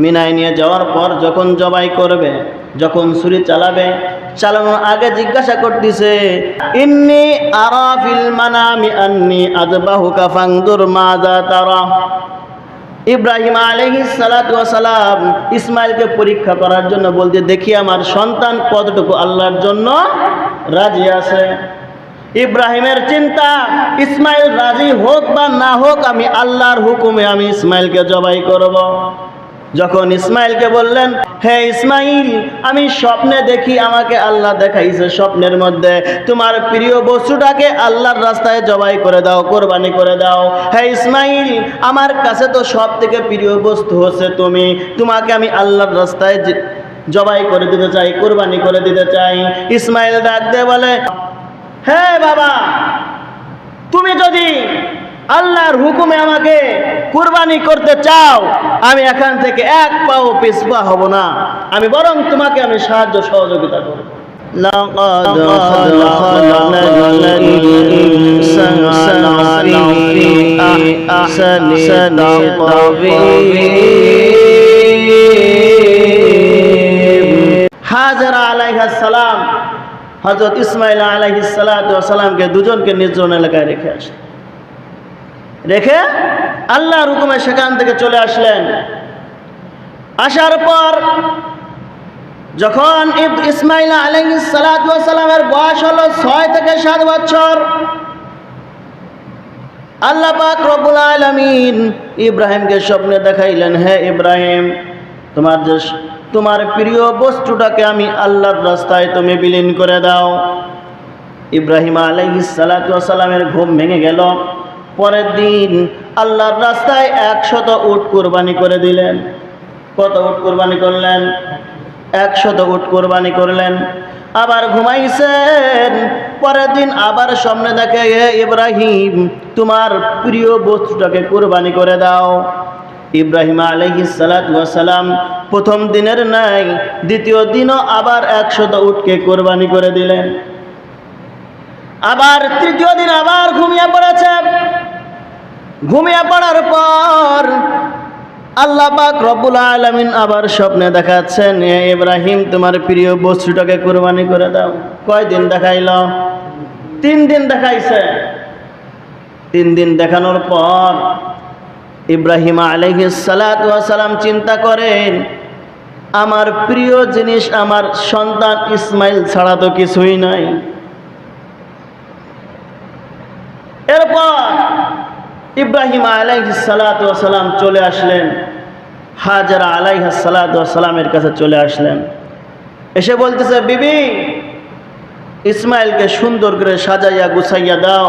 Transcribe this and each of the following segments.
মিনায় নিয়ে যাওয়ার পর যখন জবাই করবে, যখন ছুরি চালাবে, চালানোর আগে জিজ্ঞাসা করতেছে, ইন্নি আরাফিল মানামি আন্নি আদবাহুকা মাজা তারা ইব্রাহিম আলহিস সালাম ইসমাইলকে পরীক্ষা করার জন্য বলতে, দেখি আমার সন্তান কতটুকু আল্লাহর জন্য রাজি আছে ইব্রাহিমের চিন্তা, ইসমাইল রাজি হোক বা না হোক, আমি আল্লাহর হুকুমে আমি ইসমাইলকে জবাই করব। যখন ইসমাইলকে বললেন, হে ইসমাইল, আমি স্বপ্নে দেখি আমাকে আল্লাহ দেখাইছে স্বপ্নের মধ্যে। তোমার প্রিয় বস্তুটাকে আল্লাহর রাস্তায় জবাই করে দাও, কোরবানি করে দাও। হে ইসমাইল, আমার কাছে তো সব থেকে প্রিয় বস্তু হচ্ছে তুমি। তোমাকে আমি আল্লাহর রাস্তায় জবাই করে দিতে চাই, কোরবানি করে দিতে চাই। ইসমাইল ডাক দিয়ে বলে হে বাবা, তুমি যদি আল্লাহর হুকুমে আমাকে কুরবানি করতে চাও আমি এখান থেকে এক পাও পিছপা হব না আমি বরং তোমাকে আমি সাহায্য সহযোগিতা করব لقد خلقنا الإنسان في أحسن تقويم হাজারা আলাইহাস সালাম হজরত ইসমাইল আলাইহিস সালামকে দুজনকে নির্জন এলাকায় রেখে আসলেন রেখে আল্লাহর হুকুমে সেখান থেকে চলে আসলেন। আসার পর যখন ইসমাইল আলাইহিস সালামের বয়স হলো ছয় থেকে সাত বছর, আল্লাহ পাক রব্বুল আলামিন ইব্রাহিমকে স্বপ্নে দেখাইলেন, হে ইব্রাহিম, তোমার যে তোমার প্রিয় বস্তুটাকে আমি আল্লাহর রাস্তায় তুমি বিলীন করে দাও। ইব্রাহিম আলাইহিস সালামের ঘুম ভেঙে গেল। পরের দিন আল্লাহর রাস্তায় একশত উট কোরবানি করে দিলেন। কত উট কোরবানি করলেন? একশত উট কোরবানি করলেন। আবার ঘুমাইছেন। পরের দিন আবার সামনে দেখে, "এ ইব্রাহিম, তোমার প্রিয় বস্তুটাকে কোরবানি করে দাও। ইব্রাহিম সালাম প্রথম দিনের নাই দ্বিতীয় দিনও আবার একশত উটকে কোরবানি করে দিলেন। আবার তৃতীয় দিন আবার ঘুমিয়ে পড়েছে। ঘুমিয়ে পড়ার পর আল্লাহ পাক রব্বুল আলামিন আবার স্বপ্নে দেখাচ্ছেন, "এ ইব্রাহিম, তোমার প্রিয় বস্তুটাকে কোরবানি করে দাও। কয় দিন দেখাইল? তিন দিন দেখাইছে। তিন দিন দেখানোর পর ইব্রাহিম সালাম চিন্তা করেন, আমার প্রিয় জিনিস, আমার সন্তান ইসমাইল ছাড়া তো কিছুই নাই। এরপর ইব্রাহিম আলাইসালাম চলে আসলেন। হাজারা আলাইহাসালামের কাছে চলে আসলেন। এসে বলতেছে, বিবি, ইসমাইলকে সুন্দর করে সাজাইয়া গুছাইয়া দাও,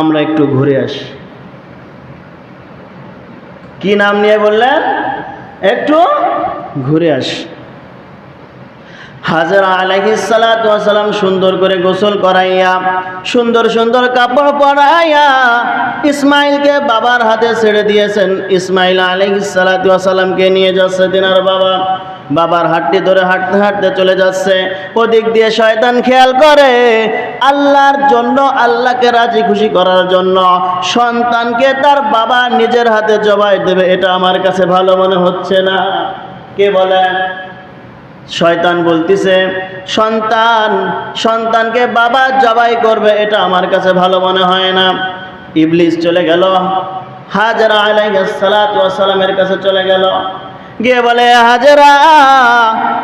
আমরা একটু ঘুরে আসি। কি নাম নিয়ে বললেন? একটু ঘুরে আসি। হাজারা আলাইহিসালাম সুন্দর করে গোসল করাইয়া, সুন্দর সুন্দর কাপড় পরাইয়া ইসমাইলকে বাবার হাতে ছেড়ে দিয়েছেন। ইসমাইল আলাইহিসালামকে নিয়ে যাচ্ছে দিনার বাবা। বাবার হাটটি ধরে হাঁটতে হাঁটতে চলে যাচ্ছে। ওদিক দিয়ে শয়তান খেয়াল করে, আল্লাহর জন্য, আল্লাহকে রাজি খুশি করার জন্য সন্তানকে তার বাবা নিজের হাতে জবাই দেবে, এটা আমার কাছে ভালো মনে হচ্ছে না। কে বলে? শয়তান বলতিছে, সন্তান, সন্তানকে বাবা জবাই করবে, এটা আমার কাছে ভালো মনে হয় না। ইবলিস চলে গেল। হাজারা আলাইসালামের কাছে চলে গেল। গিয়ে বলে, হাজারা,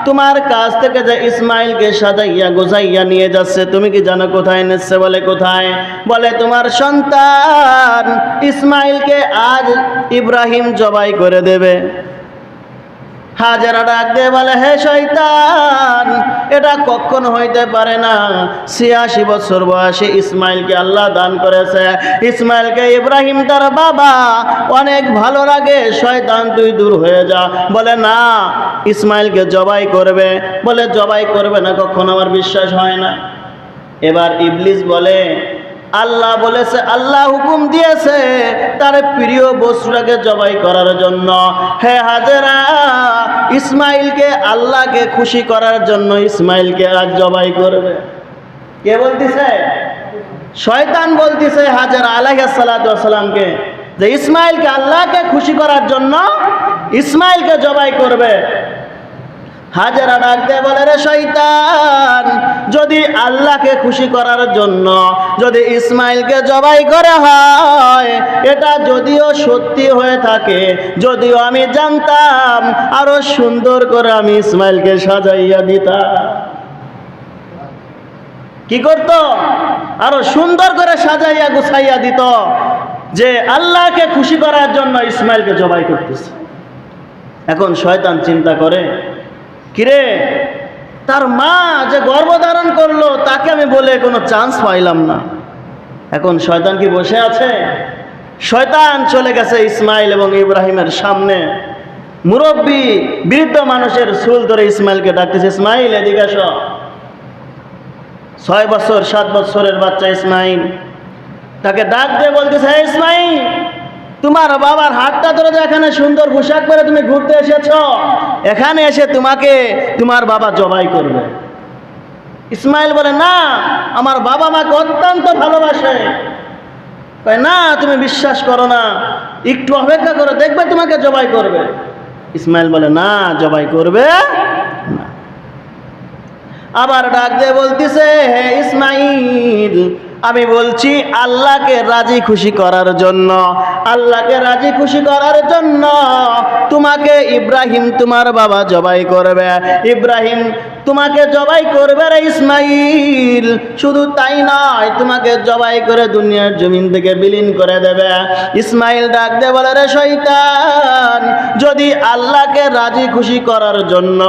তোমার কাছ থেকে যে ইসমাইলকে সাজাইয়া গোছাইয়া নিয়ে যাচ্ছে, তুমি কি জানো কোথায় নিচ্ছে বলে, কোথায়? বলে, তোমার সন্তান ইসমাইলকে আজ ইব্রাহিম জবাই করে দেবে। হাজারা ডাক দিয়ে বলে, হে শৈতান এটা কখনো হইতে পারে না। ছিয়াশি বছর বয়সে ইসমাইলকে আল্লাহ দান করেছে। ইসমাইলকে ইব্রাহিম তার বাবা, অনেক ভালো লাগে। শয়তান, তুই দূর হয়ে যা। বলে, না, ইসমাইলকে জবাই করবে। বলে, জবাই করবে না, কখনো আমার বিশ্বাস হয় না। এবার ইবলিস বলে আল্লাহ বলেছে, আল্লাহ হুকুম দিয়েছে তার প্রিয় বস্তুটাকে জবাই করার জন্য। হে হাজেরা, ইসমাইলকে আল্লাহকে খুশি করার জন্য ইসমাইলকে আজ জবাই করবে। কে বলতেছে? শয়তান বলতেছে, হাজার আলাইসালামকে যে ইসমাইলকে আল্লাহকে খুশি করার জন্য ইসমাইলকে জবাই করবে। হাজারা ডাক দিয়ে বলে রে শৈতান যদি আল্লাহকে খুশি করার জন্য, যদি ইসমাইলকে জবাই করা হয়, এটা যদিও সত্যি হয়ে থাকে, যদিও আমি জানতাম, আরও সুন্দর করে আমি ইসমাইলকে সাজাইয়া দিতাম। কি করত? আরও সুন্দর করে সাজাইয়া গুছাইয়া দিত, যে আল্লাহকে খুশি করার জন্য ইসমাইলকে জবাই করতেছে। এখন শয়তান চিন্তা করে কিরে? তার মা যে গর্ভধারণ করল, তাকে আমি বলে কোনো চান্স পাইলাম না। এখন শয়তান কি বসে আছে? শয়তান চলে গেছে ইসমাইল এবং ইব্রাহিমের সামনে। মুরব্বী, বৃদ্ধ মানুষের চুল ধরে ইসমাইলকে ডাকতেছে, ইসমাইল, এদিকে আসো ছয় বছর, সাত বছরের বাচ্চা ইসমাইল। তাকে ডাক দিয়ে বলতেছে ইসমাইল তোমার বাবার হাতটা ধরে এখানে সুন্দর পোশাক পরে তুমি ঘুরতে এসেছ, এখানে এসে তোমাকে তোমার বাবা জবাই করবে। ইসমাইল বলে, না, আমার বাবা মাকে অত্যন্ত ভালোবাসে। না, তুমি বিশ্বাস করো না, একটু অপেক্ষা করো, দেখবে তোমাকে জবাই করবে। ইসমাইল বলে, না, জবাই করবে আবার ডাক দিয়ে বলতেছে, হে ইসমাইল আমি বলছি, আল্লাহকে রাজি খুশি করার জন্য, আল্লাহকে রাজি খুশি করার জন্য তোমাকে ইব্রাহিম তোমার বাবা জবাই করবে। ইব্রাহিম তোমাকে জবাই করবে রে ইসমাইল। শুধু তাই নয়, তোমাকে জবাই করে দুনিয়ার জমিন থেকে বিলীন করে দেবে। ইসমাইল ডাক দে বলে, রে শৈতান যদি আল্লাহকে রাজি খুশি করার জন্য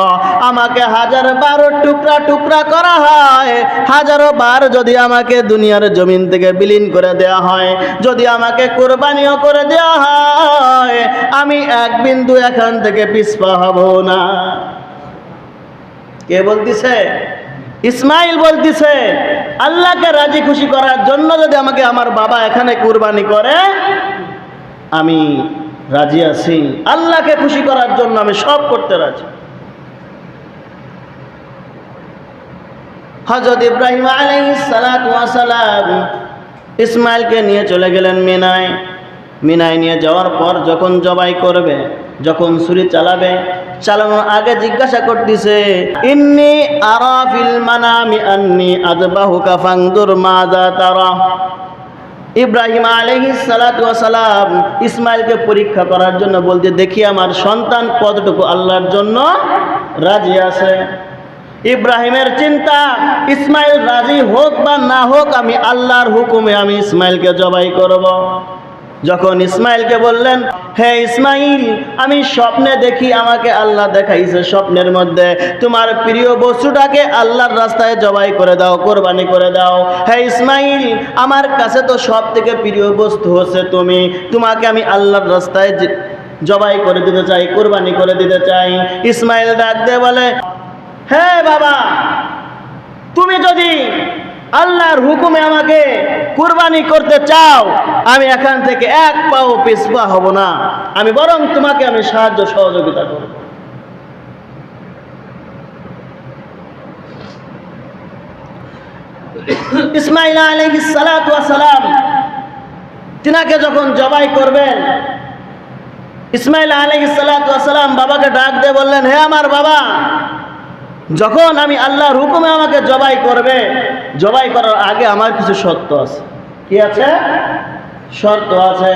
আমাকে হাজার বারো টুকরা টুকরা করা হয়, হাজারো বার যদি আমাকে দুনিয়ার জমিন থেকে বিলীন করে দেওয়া হয়। যদি আমাকে কোরবানিও করে দেওয়া হয়, আমি এক বিন্দু এখান থেকে পিছপা হব না। কে বলতিছে? ইসমাইল বলতিছে, আল্লাহকে রাজি খুশি করার জন্য যদি আমাকে আমার বাবা এখানে কুরবানি করে, আমি রাজি আছি। আল্লাহকে খুশি করার জন্য আমি সব করতে রাজি। হজরত ইব্রাহিম আলাইহিস সালাতু ওয়াস সালাম ইসমাইলকে নিয়ে চলে গেলেন মিনায়। মিনায় নিয়ে যাওয়ার পর যখন জবাই করবে, যখন ছুরি চালাবে, চালানোর আগে জিজ্ঞাসা করতেছে, ইন্নি আরা ফিল মানামি আন্নি আযবাহুকা ফাংদুর মাযা তারা? ইব্রাহিম ওয়াস সালাম ইসমাইলকে পরীক্ষা করার জন্য বলতে, দেখি আমার সন্তান কতটুকু আল্লাহর জন্য রাজি আছে? ইব্রাহিমের চিন্তা, ইসমাইল রাজি হোক বা না হোক, আমি আল্লাহর হুকুমে আমি ইসমাইলকে জবাই করব। যখন ইসমাইলকে বললেন, হে ইসমাইল, আমি স্বপ্নে দেখি আমাকে আল্লাহ দেখাইছে স্বপ্নের মধ্যে। তোমার প্রিয় বস্তুটাকে আল্লাহর রাস্তায় জবাই করে দাও, কোরবানি করে দাও। হে ইসমাইল, আমার কাছে তো সব থেকে প্রিয় বস্তু হচ্ছে তুমি। তোমাকে আমি আল্লাহর রাস্তায় জবাই করে দিতে চাই, কোরবানি করে দিতে চাই। ইসমাইল ডাক দিয়ে বলে হে বাবা, তুমি যদি আল্লাহর হুকুমে আমাকে কুরবানি করতে চাও, আমি এখান থেকে এক পাও পিছপা হব না। আমি বরং তোমাকে আমি সাহায্য সহযোগিতা করব। ইসমাইল ওয়াস সালাম তিনাকে যখন জবাই করবেন, ইসমাইল সালাতু সালাম বাবাকে ডাক দিয়ে বললেন, হে আমার বাবা যখন আমি আল্লাহর হুকুমে আমাকে জবাই করবে, জবাই করার আগে আমার কিছু শর্ত আছে। কি আছে? শর্ত আছে।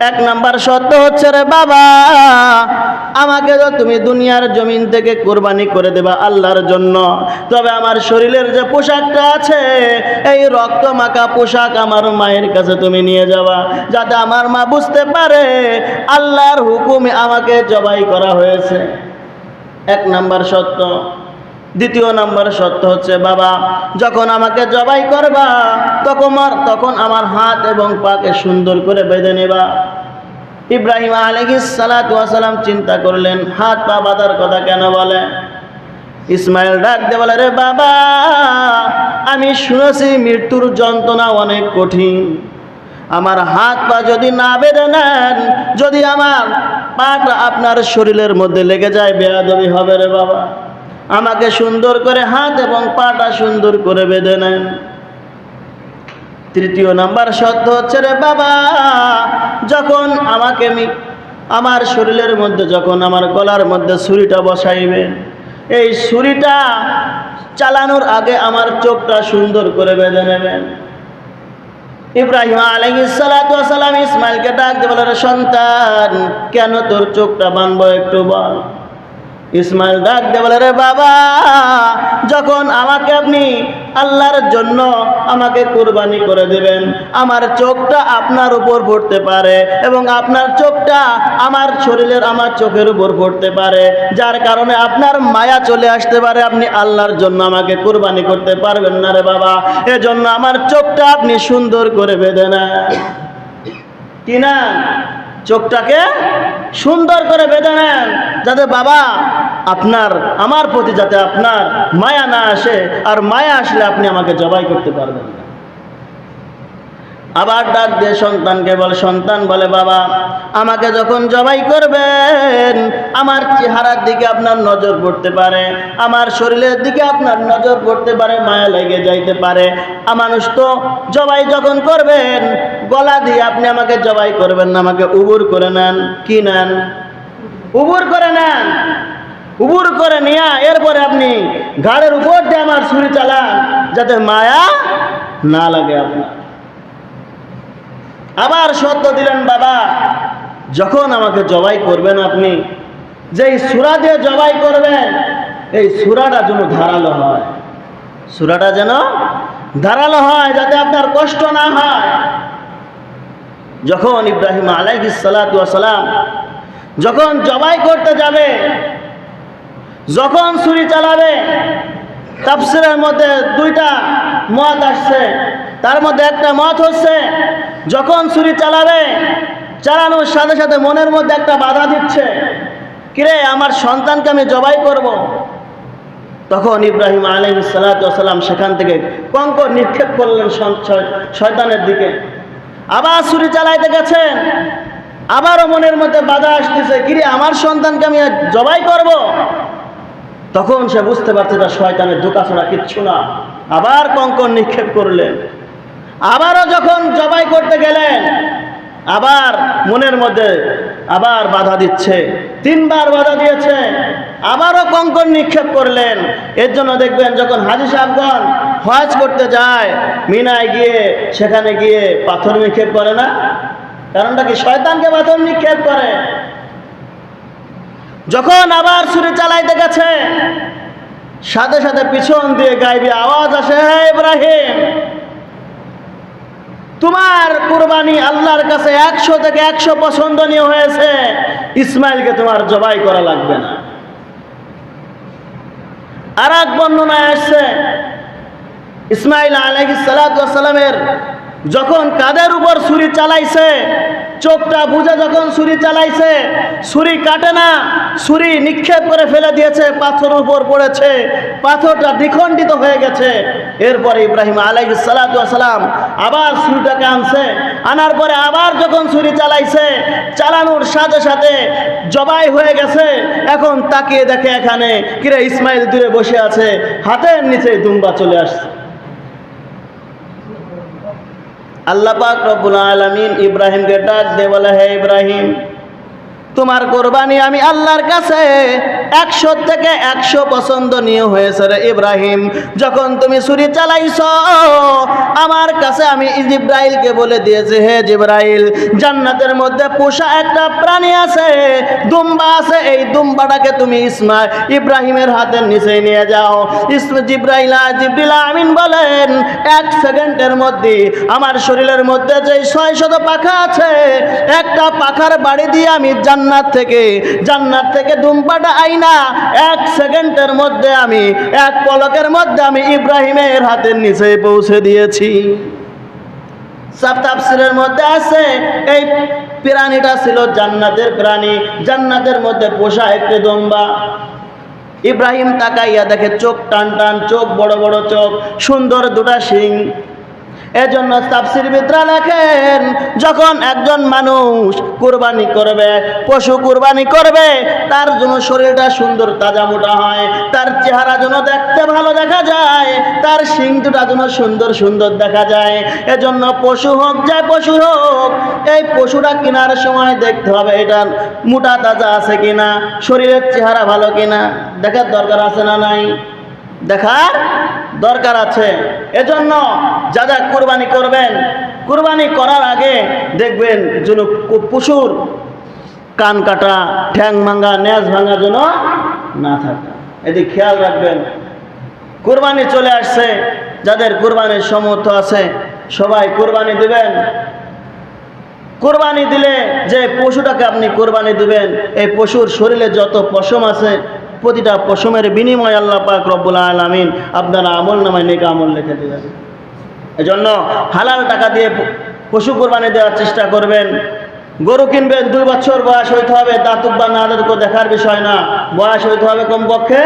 এক নাম্বার শর্ত হচ্ছে, রে বাবা, আমাকে তো তুমি দুনিয়ার জমিন থেকে কোরবানি করে দেবা আল্লাহর জন্য। তবে আমার শরীরের যে পোশাকটা আছে, এই রক্ত মাখা পোশাক আমার মায়ের কাছে তুমি নিয়ে যাবা। যাতে আমার মা বুঝতে পারে, আল্লাহর হুকুমে আমাকে জবাই করা হয়েছে। এক নাম্বার সত্য দ্বিতীয় নাম্বার সত্য হচ্ছে, বাবা, যখন আমাকে জবাই করবা, তখন আমার তখন আমার হাত এবং পাকে সুন্দর করে বেঁধে নেবা। ইব্রাহিম আলহিস সালাম চিন্তা করলেন, হাত পা বাঁধার কথা কেন বলে? ইসমাইল ডাক দে বলে, রে বাবা, আমি শুনেছি মৃত্যুর যন্ত্রণা অনেক কঠিন। আমার হাত পা যদি না বেঁধে নেন, যদি আমার পাটা আপনার শরীরের মধ্যে লেগে যায়, বেয়াদবি হবে রে বাবা। আমাকে সুন্দর করে হাত এবং পাটা সুন্দর করে বেঁধে নেন। তৃতীয় নাম্বার সত্য হচ্ছে, রে বাবা, যখন আমাকে আমার শরীরের মধ্যে, যখন আমার গলার মধ্যে ছুরিটা বসাইবেন এই ছুরিটা চালানোর আগে আমার চোখটা সুন্দর করে বেঁধে নেবেন। ইব্রাহিম আলাইসালাম ইসমাইলকে ডাক দিয়ে বলে, "রে সন্তান, কেন তোর চোখটা বানবো একটু বল? ইসমাইল ডাক দিয়ে বলে, রে বাবা, যখন আমাকে আপনি আল্লাহর জন্য আমাকে কুরবানি করে দেবেন, আমার চোখটা আপনার উপর পড়তে পারে এবং আপনার চোখটা আমার শরীরের, আমার চোখের উপর পড়তে পারে। যার কারণে আপনার মায়া চলে আসতে পারে, আপনি আল্লাহর জন্য আমাকে কুরবানি করতে পারবেন না রে বাবা। এজন্য আমার চোখটা আপনি সুন্দর করে বেঁধে না চোখটাকে সুন্দর করে বেঁধে নেন, যাতে বাবা আপনার, আমার প্রতি যাতে আপনার মায়া না আসে, আর মায়া আসলে আপনি আমাকে জবাই করতে পারবেন না। আবার ডাক দিয়ে সন্তানকে বলে, সন্তান বলে, বাবা, আমাকে যখন জবাই করবেন, আমার চেহারার দিকে আপনার নজর পড়তে পারে, আমার শরীরের দিকে আপনার নজর পড়তে পারে, মায়া লেগে যাইতে পারে। মানুষ তো জবাই যখন করবেন গলা দিয়ে আপনি আমাকে জবাই করবেন না, আমাকে উবুর করে নেন। কি নেন? উবুর করে নেন। উবুর করে নিয়া এরপরে আপনি ঘাড়ের উপর দিয়ে আমার ছুরি চালান, যাতে মায়া না লাগে আপনার। আবার সত্য দিলেন, বাবা, যখন আমাকে জবাই করবেন আপনি, যেই সুরা দিয়ে জবাই করবেন, এই সুরাটা যেন ধারালো হয়। সুরাটা যেন ধারালো হয়, যাতে আপনার কষ্ট না হয়। যখন ইব্রাহিম আলাইহিস সালাতু ওয়াস সালাম যখন জবাই করতে যাবে, যখন ছুরি চালাবে, তাফসিরের মধ্যে দুইটা মত আসছে তার মধ্যে একটা মত হচ্ছে, যখন ছুরি চালাবে, চালানোর সাথে সাথে মনের মধ্যে একটা বাধা দিচ্ছে, কিরে, আমার সন্তানকে আমি জবাই করব। তখন ইব্রাহিম আলহ সালাম সেখান থেকে কঙ্কর নিক্ষেপ করলেন শয়তানের দিকে আবার ছুরি চালাইতে গেছেন। আবারও মনের মধ্যে বাধা আসতেছে, কিরে, আমার সন্তানকে আমি জবাই করব। তখন সে বুঝতে পারছে তার শয়তানের ধোকা ছাড়া কিচ্ছু না। আবার কঙ্কন নিক্ষেপ করলেন। আবারও যখন জবাই করতে গেলেন, আবার মনের মধ্যে আবার বাধা দিচ্ছে। তিনবার বাধা দিয়েছে। আবারও কঙ্কন নিক্ষেপ করলেন। এর জন্য দেখবেন যখন হাজি সাহেবগণ হজ করতে যায়, মিনায় গিয়ে, সেখানে গিয়ে পাথর নিক্ষেপ করে না? কারণটা কি? শয়তানকে পাথর নিক্ষেপ করে। যখন আবার ছুরি চালাইতে গেছে, সাথে সাথে পিছন দিয়ে গাইবে আওয়াজ আসে, হে ইব্রাহিম, তোমার কুরবানি আল্লাহর কাছে একশো থেকে একশো পছন্দনীয় হয়েছে। ইসমাইলকে তোমার জবাই করা লাগবে না। আর এক বর্ণনায় আসছে ইসমাইল আলহিস সালামের যখন কাদের উপর ছুরি চালাইছে চোখটা বুঝে যখন ছুরি চালাইছে, ছুরি কাটে না, ছুরি নিক্ষেপ করে ফেলে দিয়েছে পাথর উপর পড়েছে, পাথরটা দ্বিখণ্ডিত হয়ে গেছে। এরপরে ইব্রাহিম আলাইহ সালাম আবার ছুরিটাকে আনছে। আনার পরে আবার যখন ছুরি চালাইছে, চালানোর সাথে সাথে জবাই হয়ে গেছে। এখন তাকিয়ে দেখে এখানে কিরে ইসমাইল দূরে বসে আছে, হাতের নিচে দুম্বা চলে আসছে। আল্লাহ পাক রব্বুল আলমিন ইব্রাহিমকে ডাক দেওয়ালা হে ইব্রাহিম তোমার কোরবানি আমি আল্লাহর কাছে একশো থেকে একশো পছন্দনীয় হয়েছে রে ইব্রাহিম। যখন তুমি ছুরি চালাইছ, আমার কাছে আমি জিব্রাইলকে বলে দিয়েছি, হে জিব্রাইল, জান্নাতের মধ্যে পোষা একটা প্রাণী আছে, দুম্বা আছে, এই দুম্বাটাকে তুমি ইসমা, ইব্রাহিমের হাতের নিচে নিয়ে যাও। জিব্রাইলা জিব্রিলা আমিন বলেন, এক সেকেন্ডের মধ্যে আমার শরীরের মধ্যে যে ছয় শত পাখা আছে, একটা পাখার বাড়ি দিয়ে আমি জান্নাত থেকে, জান্নাত থেকে দুম্বাটা আইনা এক সেকেন্ডের মধ্যে আমি, এক পলকের মধ্যে আমি ইব্রাহিমের হাতের নিচে পৌঁছে দিয়েছি। মধ্যে আছে, এই প্রাণীটা ছিল জান্নাতের প্রাণী, জান্নাতের মধ্যে পোষা একটি দম্বা। ইব্রাহিম তাকাইয়া দেখে চোখ টান টান, চোখ বড় বড় চোখ, সুন্দর দুটা শিং। এজন্য তাফসির বিদ্রা লেখেন, যখন একজন মানুষ কুরবানি করবে, পশু কুরবানি করবে, তার জন্য শরীরটা সুন্দর তাজা মোটা হয়, তার চেহারা যেন দেখতে ভালো দেখা যায়, তার শিং দুটা যেন সুন্দর সুন্দর দেখা যায়। এজন্য পশু হোক যায় পশু হোক, এই পশুটা কেনার সময় দেখতে হবে, এটা মোটা তাজা আছে কিনা, শরীরের চেহারা ভালো কিনা, দেখার দরকার আছে না নাই? দেখার দরকার আছে। এজন্য যারা কোরবানি করবেন, কোরবানি করার আগে দেখবেন যেন পশুর কান কাটা, ঠ্যাং ভাঙা, ন্যাজ ভাঙা যেন না থাকে। এদিকে খেয়াল রাখবেন। কোরবানি চলে আসছে, যাদের কোরবানির সমর্থ আছে, সবাই কোরবানি দিবেন। কোরবানি দিলে যে পশুটাকে আপনি কোরবানি দিবেন, এই পশুর শরীরে যত পশম আছে প্রতিটা পশমের বিনিময় আল্লাহ পাক রব্বুল আলমিন আপনারা আমল নামায় নেক আমল লিখে দেবেন। এজন্য হালাল টাকা দিয়ে পশু কোরবানি দেওয়ার চেষ্টা করবেন। গরু কিনবেন, দুই বছর বয়স হইতে হবে দাঁতুক বা না দাঁতুক দেখার বিষয় না। বয়স হইতে হবে কমপক্ষে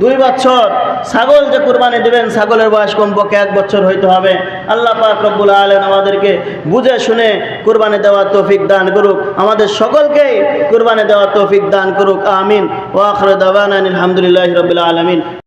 দুই বছর ছাগল যে কুরবানি দিবেন, ছাগলের বয়স কমপক্ষে এক বছর হইতে হবে। আল্লাহ পাক রব্বুল আলম আমাদেরকে বুঝে শুনে কুরবানি দেওয়ার তৌফিক দান করুক। আমাদের সকলকেই কুরবানি দেওয়ার তৌফিক দান করুক। আমিন। ওয়াখর দাওয়ান আলহামদুলিল্লাহ রবিল আলমিন।